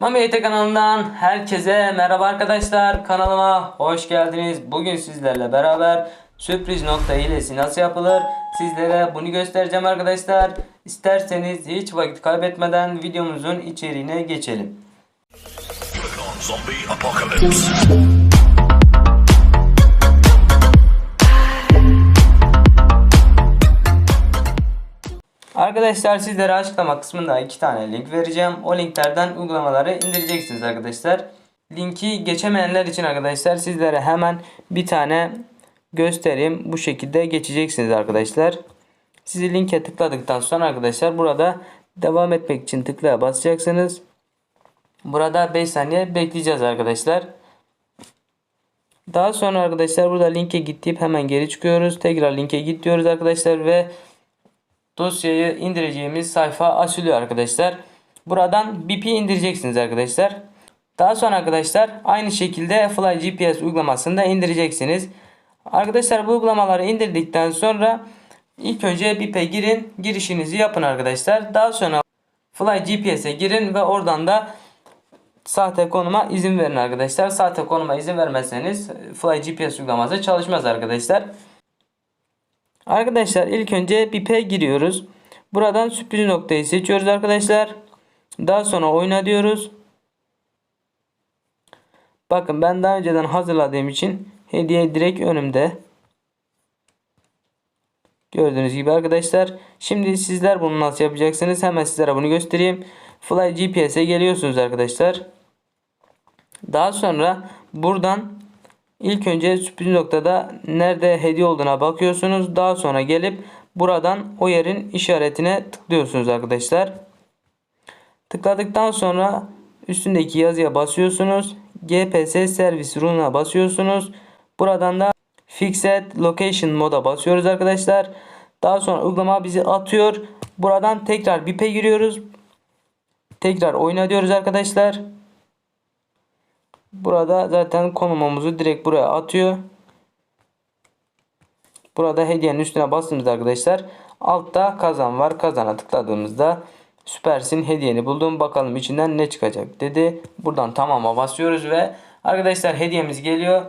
Mami Ete kanalından herkese merhaba arkadaşlar. Kanalıma hoş geldiniz. Bugün sizlerle beraber sürpriz nokta hilesi nasıl yapılır sizlere bunu göstereceğim arkadaşlar. İsterseniz hiç vakit kaybetmeden videomuzun içeriğine geçelim. Arkadaşlar sizlere açıklama kısmında iki tane link vereceğim. O linklerden uygulamaları indireceksiniz arkadaşlar. Linki geçemeyenler için arkadaşlar sizlere hemen bir tane göstereyim. Bu şekilde geçeceksiniz arkadaşlar. Sizi linke tıkladıktan sonra arkadaşlar burada devam etmek için tıklaya basacaksınız. Burada 5 saniye bekleyeceğiz arkadaşlar. Daha sonra arkadaşlar burada linke git hemen geri çıkıyoruz. Tekrar linke git diyoruz arkadaşlar ve dosyayı indireceğimiz sayfa açılıyor arkadaşlar. Buradan BP indireceksiniz arkadaşlar. Daha sonra arkadaşlar aynı şekilde Fly GPS uygulamasını da indireceksiniz. Arkadaşlar bu uygulamaları indirdikten sonra ilk önce BIP'e girin. Girişinizi yapın arkadaşlar. Daha sonra Fly GPS'e girin ve oradan da sahte konuma izin verin arkadaşlar. Sahte konuma izin vermezseniz Fly GPS uygulaması çalışmaz arkadaşlar. Arkadaşlar ilk önce BIP'e giriyoruz. Buradan sürpriz noktayı seçiyoruz arkadaşlar. Daha sonra oyna diyoruz. Bakın ben daha önceden hazırladığım için hediye direkt önümde. Gördüğünüz gibi arkadaşlar. Şimdi sizler bunu nasıl yapacaksınız? Hemen sizlere bunu göstereyim. Fly GPS'e geliyorsunuz arkadaşlar. Daha sonra buradan ilk önce sürpriz noktada nerede hediye olduğuna bakıyorsunuz. Daha sonra gelip buradan o yerin işaretine tıklıyorsunuz arkadaşlar. Tıkladıktan sonra üstündeki yazıya basıyorsunuz. GPS Service Run'a basıyorsunuz. Buradan da Fixed Location moda basıyoruz arkadaşlar. Daha sonra uygulama bizi atıyor. Buradan tekrar BIP'e giriyoruz. Tekrar oyna diyoruz arkadaşlar. Burada zaten konumumuzu direkt buraya atıyor. Burada hediyenin üstüne bastığımızda arkadaşlar altta kazan var. Kazana tıkladığımızda süpersin hediyeni buldum bakalım içinden ne çıkacak dedi. Buradan tamama basıyoruz ve arkadaşlar hediyemiz geliyor.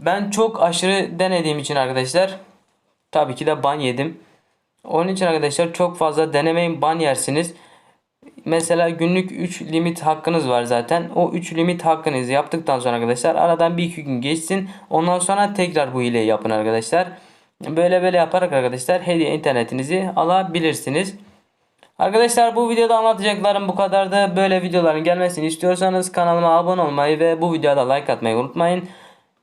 Ben çok aşırı denediğim için arkadaşlar tabii ki de ban yedim. Onun için arkadaşlar çok fazla denemeyin ban yersiniz. Mesela günlük 3 limit hakkınız var zaten. O 3 limit hakkınızı yaptıktan sonra arkadaşlar aradan bir iki gün geçsin. Ondan sonra tekrar bu hileyi yapın arkadaşlar. Böyle böyle yaparak arkadaşlar hediye internetinizi alabilirsiniz. Arkadaşlar bu videoda anlatacaklarım bu kadardı. Böyle videoların gelmesini istiyorsanız kanalıma abone olmayı ve bu videoda like atmayı unutmayın.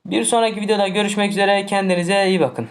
Bir sonraki videoda görüşmek üzere. Kendinize iyi bakın.